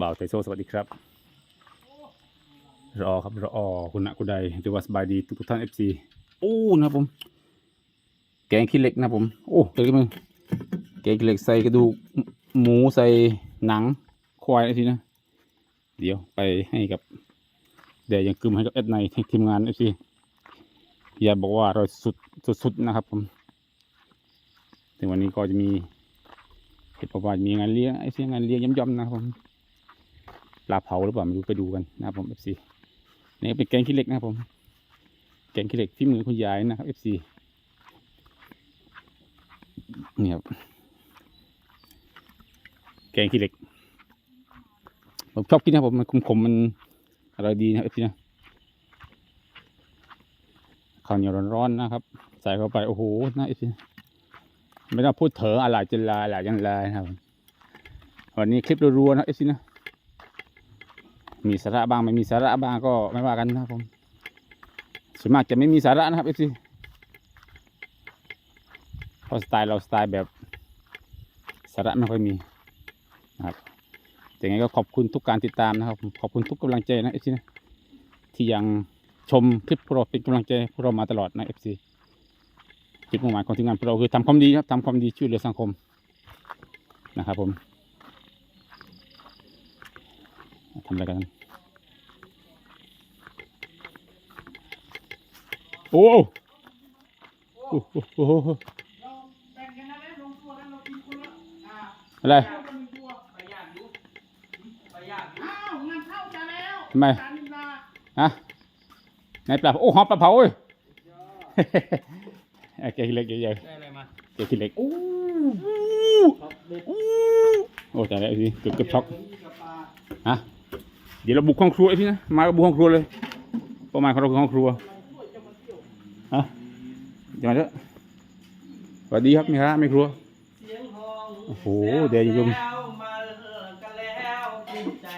บ่าวไทโซสวัสดีครับ รอครับรอคุณนะคุณใดถือว่าสบายดีทุกทุกท่านเอฟซีโอ้นะผม แกงขี้เหล็กนะผม โอ้เดี๋ยวมึงแกงขี้เหล็กใส่กระดูกหมูใส่หนังควายอะไรทีนะ เดี๋ยวไปให้กับเดี๋ยวยังกึมให้กับเอ็ดในทีมงานเอฟซีอย่าบอกว่าเราสุดสุดๆนะครับผมถึงวันนี้ก็จะมีเห็นบอกว่ามีงานเลี้ยงไอ้เสียงานเลี้ยงย่อมๆนะครับผม ลาเผาหรือเปล่าไม่รู้ไปดูกันนะครับผมเอฟซีนี่เป็นแกงขี้เหล็กนะครับผม แกงขี้เหล็กที่มือคุณยายนะครับเอฟซีนี่ครับแกงขี้เหล็ก ผมชอบกินนะครับผมมันขมๆมันอร่อยดีนะเอฟซีนะข้าวเหนียวร้อนๆนะครับ ใส่เข้าไปโอ้โหน่าเอฟซีไม่ต้องพูดเถอะอร่อยจนลายอร่อยยังลายนะครับ วันนี้คลิปรัวๆนะเอฟซีนะ มีสาระบ้างไม่มีสาระบ้างก็ไม่ว่ากันนะครับผมส่วนมากจะไม่มีสาระนะครับเอฟซีเพราะสไตล์เราสไตล์แบบสาระไม่ค่อยมีนะครับแต่ไงก็ขอบคุณทุกการติดตามนะครับขอบคุณทุกกำลังใจนะเอฟซีนะที่ยังชมคลิปพวกเราเป็นกำลังใจพวกเรามาตลอดนะเอฟซีจุดมุ่งหมายของทีมงานพวกเราคือทำความดีครับทำความดีช่วยเหลือสังคมนะครับผมทำอะไรกัน โอ้โหโอ้โหโอ้โหเราแบ่งกันนะลงตัวกันเรากินคนละอ่าอะไรเจ้าก็มีตัวไปยากอยู่ไปยากอยู่อ้าวงานเข้าจะแล้วทำไมจานนิลาฮะไหนปลาโอ้หอมปลาเผาเว้ยเอ้ยแกขี้เหล็กใหญ่ได้อะไรมาๆแกขี้เหล็กอู้ช็อตเด็ดอู้โอ้แต่แล้วพี่เกือบเกือบช็อกดี๋ยวนี้กับปลาฮะเดี๋ยวเราบุกห้องครัวไอ้พี่นะมาบุกห้องครัวเลยประมาณของเราคือห้องครัว ฮะเดี๋ยวมาเถอะสวัสดีครับมีครับมีครัวเสียงทองโอ้โหเดี๋ยวอยู่แล้วมากันแล้วกินใจ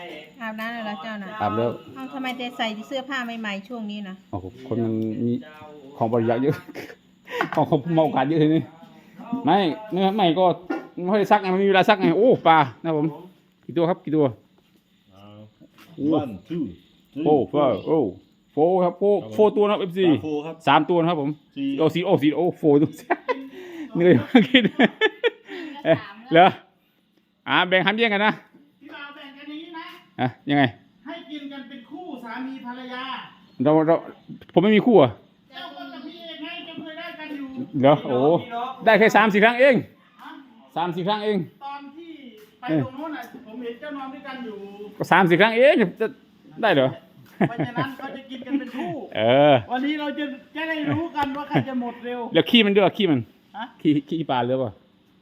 อาบน้ำแล้วเหรอเจ้าน่ะอาบแล้ว เอ้าทำไมแต่ใส่เสื้อผ้าใหม่ๆช่วงนี้นะโอ้โหคนมันมีเจ้าของบริจาคเยอะ ของของมาโอกาสเยอะเลยนี่ไม่เนื้อไม่ก็ไม่ค่อยได้ซักไงไม่มีเวลาซักไงโอ้ปลานะครับผมกี่ตัวครับกี่ตัว one two three โอ้โฟร์โอ้โฟร์ครับโฟร์โฟร์ตัวนะครับเอฟซีโฟครับสามตัวนะครับผมสี่ โอ้สี่โอ้สี่โอ้โฟร์ตัวเหนื่อยมากคิดเอ๊ะเหรออ่าแบ่งทำแย่งกันนะพี่บ่าวแบ่งกันอย่างนี้นะ อะยังไง ให้กินกันเป็นคู่สามีภรรยา เราเราผมไม่มีคู่เหรอะเจ้าก็กับพี่เองให้เจ้าเคยได้กันอยู่ เหรอโอ้ได้แค่สามสี่ครั้งเองฮะ สามสี่ครั้งเอง ตอนที่ไปตรงโน้นน่ะผมเห็นเจ้านอนด้วยกันอยู่ ก็สามสี่ครั้งเองจะได้เหรอ เพราะฉะนั้นเขาจะกินกันเป็นคู่ เออ วันนี้เราจะจะได้รู้กันว่าใครจะหมดเร็ว แล้วขี้มันด้วยขี้มันฮะ ขี้ขี้ปลาหรือเปล่า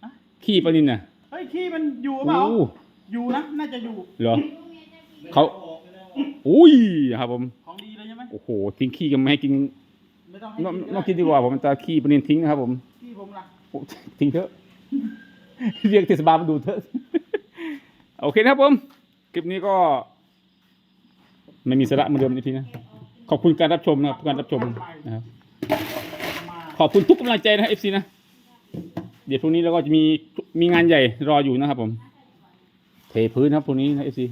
ฮะ ขี้ปลานินน่ะเฮ้ยขี้มันอยู่เปล่าโอ้อยู่นะ น่าจะอยู่ เหรอ เขา อุ้ยครับผมของดีเลยใช่ไหมโอ้โหทิ้งขี้กันไม่ให้กินไม่ต้องให้นอกกินนอกกินดีกว่าผมจะขี้ปลานินทิ้งนะครับผมขี้ผมล่ะ โอ้ทิ้งเถอะเรียกเทศบาลมาดูเถอะโอเคนะครับผมคลิปนี้ก็ ไม่มีสาระเหมือนเดิมอีกทีนะ ขอบคุณการรับชมนะครับการรับชมนะครับ ขอบคุณทุกกำลังใจนะเอฟซีนะ เดี๋ยวพรุ่งนี้เราก็จะมีมีงานใหญ่รออยู่นะครับผม เทพื้นครับพรุ่งนี้นะเอฟซี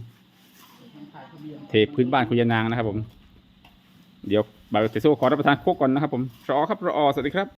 เทพื้นบ้านคุณยานางนะครับผม เดี๋ยวบายเตโซขอรับประทานโคกก่อนนะครับผมรอครับรอสวัสดีครับ